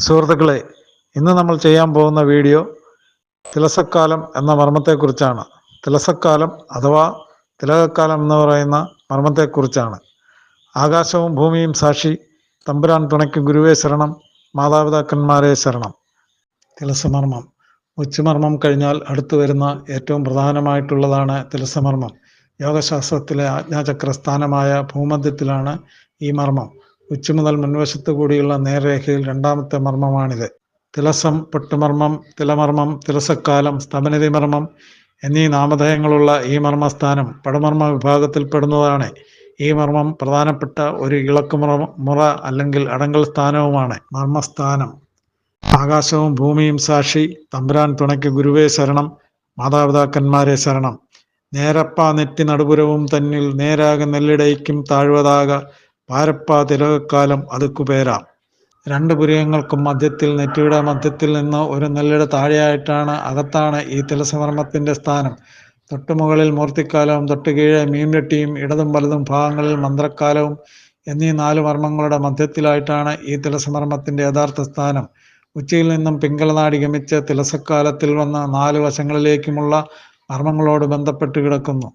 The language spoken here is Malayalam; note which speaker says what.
Speaker 1: സുഹൃത്തുക്കളെ ഇന്ന് നമ്മൾ ചെയ്യാൻ പോകുന്ന വീഡിയോ തിലസക്കാലം എന്ന മർമ്മത്തെക്കുറിച്ചാണ്. തിലസക്കാലം അഥവാ തിലകക്കാലം എന്ന് പറയുന്ന മർമ്മത്തെക്കുറിച്ചാണ്. ആകാശവും ഭൂമിയും സാക്ഷി തമ്പുരാൻ തുണയ്ക്കും ഗുരുവേ ശരണം മാതാപിതാക്കന്മാരെ ശരണം. തിലസമർമ്മം. ഉച്ചമർമ്മം കഴിഞ്ഞാൽ അടുത്തു വരുന്ന ഏറ്റവും പ്രധാനമായിട്ടുള്ളതാണ് തിലസമർമ്മം. യോഗശാസ്ത്രത്തിലെ ആജ്ഞാചക്രസ്ഥാനമായ ഭൂമധ്യത്തിലാണ് ഈ മർമ്മം. ഉച്ച മുതൽ മുൻവശത്തു കൂടിയുള്ള നേർരേഖയിൽ രണ്ടാമത്തെ മർമ്മമാണിത്. തിലസം പൊട്ടുമർമ്മം തിലമർമ്മം തിലസക്കാലം സ്തമനിധി മർമ്മം എന്നീ നാമധേയങ്ങളുള്ള ഈ മർമ്മസ്ഥാനം പടമർമ്മ വിഭാഗത്തിൽപ്പെടുന്നതാണ് ഈ മർമ്മം പ്രധാനപ്പെട്ട ഒരു ഇളക്കുമുറ മുറ അല്ലെങ്കിൽ അടങ്കൽ സ്ഥാനവുമാണ് മർമ്മസ്ഥാനം. ആകാശവും ഭൂമിയും സാക്ഷി തമ്പുരാൻ തുണയ്ക്ക് ഗുരുവേ ശരണം മാതാപിതാക്കന്മാരെ ശരണം. നേരപ്പ നെറ്റി നടുപുരവും തന്നിൽ നേരാകെ നെല്ലിടയ്ക്കും താഴ്വതാക പാരപ്പ തിലകക്കാലം അതുക്കുപേരാം രണ്ട് പുരയങ്ങൾക്കും മധ്യത്തിൽ നെറ്റിയുടെ മധ്യത്തിൽ നിന്ന് ഒരു നെല്ലിട താഴെയായിട്ടാണ് അകത്താണ് ഈ തിലസമർമ്മത്തിന്റെ സ്ഥാനം. തൊട്ടുമുകളിൽ മൂർത്തിക്കാലവും തൊട്ടു കീഴെ മീൻവെട്ടിയും ഇടതും വലതും ഭാഗങ്ങളിൽ മന്ത്രക്കാലവും എന്നീ നാല് മർമ്മങ്ങളുടെ മധ്യത്തിലായിട്ടാണ് ഈ തിലസമർമ്മത്തിന്റെ യഥാർത്ഥ സ്ഥാനം. ഉച്ചയിൽ നിന്നും പിങ്കളനാടി ഗമിച്ച് തിലസക്കാലത്തിൽ വന്ന നാല് വശങ്ങളിലേക്കുമുള്ള മർമ്മങ്ങളോട് ബന്ധപ്പെട്ട് കിടക്കുന്നു.